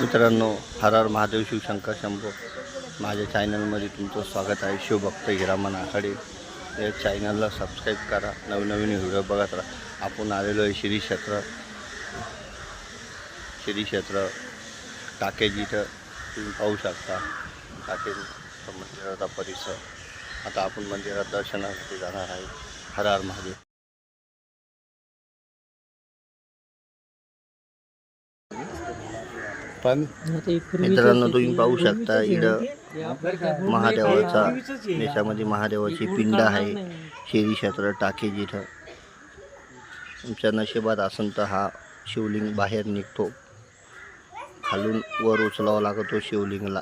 मित्रांनो हर हर महादेव शिवशंकर शंभो. माझ्या चॅनलमध्ये तुमचं स्वागत आहे. शिवभक्त हिरामन आखाडे. या चॅनलला सबस्क्राईब करा. नवनवीन व्हिडिओ बघत राहा. आपण आलेलो आहे श्री क्षेत्र. श्री क्षेत्र. टाकेज इथं तुम्ही पाहू शकता. टाकेज मंदिराचा परिसर. आता आपण मंदिरात दर्शनासाठी जाणार आहे. हर हर महादेव. पण मित्रांनो तुम्ही पाहू शकता इथं महादेवाचा देशामध्ये महादेवाची पिंड आहे. शेरी क्षेत्र जिथं तुमच्या नशिबात असून तर हा शिवलिंग बाहेर निघतो. खालून वर उचलावा लागतो शिवलिंगला.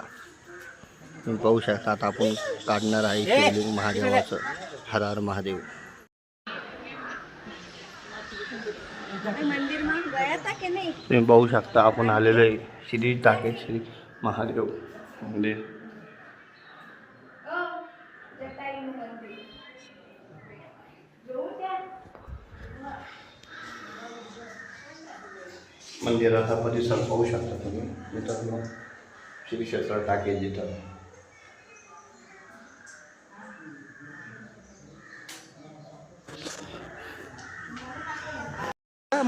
तुम्ही पाहू शकता आपण काढणार आहे शिवलिंग महादेवाचं. हरार महादेव मंदिर में गया था कि नहीं तुम्ही पाहू शकता आपण आलेलो आहे श्री टाकेज श्री महादेव मंदिर. मंदिराचा परिसर पाहू शकता तुम्ही. मित्रांनो श्री क्षेत्र टाके जिथं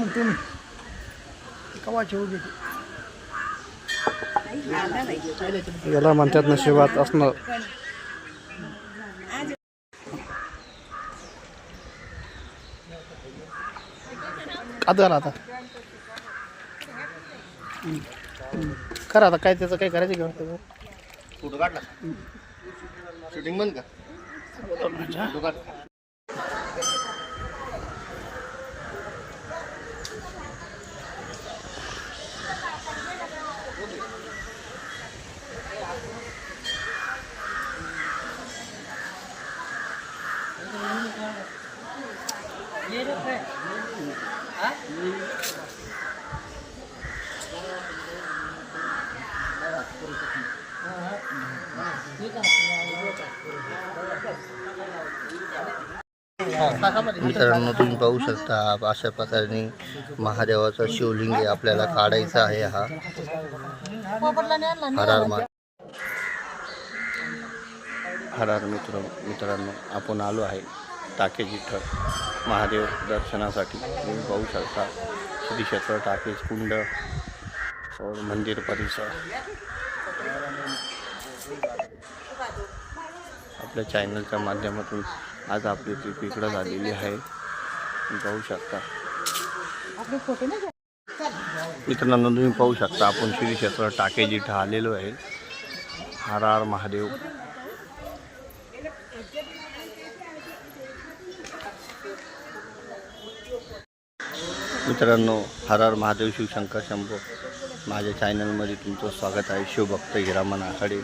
मग तुम्ही कवाची नाही याला म्हणतात नशिबात असणं आता आता? करा आता काय त्याचं काय करायचं घेऊन फोटो काढला. शूटिंग बंद का? मित्रांनो तुम्ही पाहू शकता अशा प्रकारे महादेवाचा शिवलिंग आपल्याला काढायचा आहे हा. हरार मा हरार मित्र मित्रांनो आपण आलो आहे. टाकेज इथं महादेव दर्शनासाठी तुम्ही पाहू शकता. श्री क्षेत्र टाकेज कुंड और मंदिर परिसर. आपल्या चॅनलच्या माध्यमातून आज आपली ट्रिप इकडं झालेली आहे. तुम्ही पाहू शकता. मित्रांनो तुम्ही पाहू शकता आपण श्री क्षेत्र टाकेज इथं आलेलो आहे. हर महादेव मित्रांनो हर हर महादेव शिवशंकर शंभो. माझ्या चॅनलमध्ये तुमचं स्वागत आहे. शिवभक्त हिरामन आखाडे.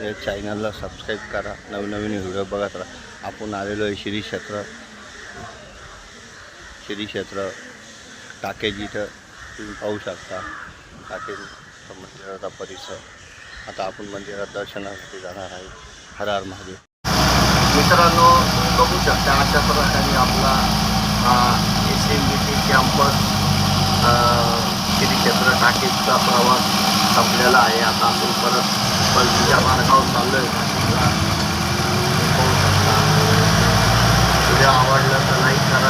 या चॅनलला सबस्क्राईब करा. नवनवीन व्हिडिओ बघत राहा. आपण आलेलो आहे श्री क्षेत्र. श्री क्षेत्र. टाकेज इथं तुम्ही पाहू शकता. टाकेज मंदिराचा परिसर. आता आपण मंदिरात दर्शनासाठी जाणार आहे. हर हर महादेव. मित्रांनो बघू शकता अशा प्रकारे आपला कॅम्पस श्री क्षेत्र टाकेजचा प्रवास संपलेला आहे. आता आपण परत पलटीच्या मार्गावर चाललो आहे उद्या आवडलं तर लाईक करा.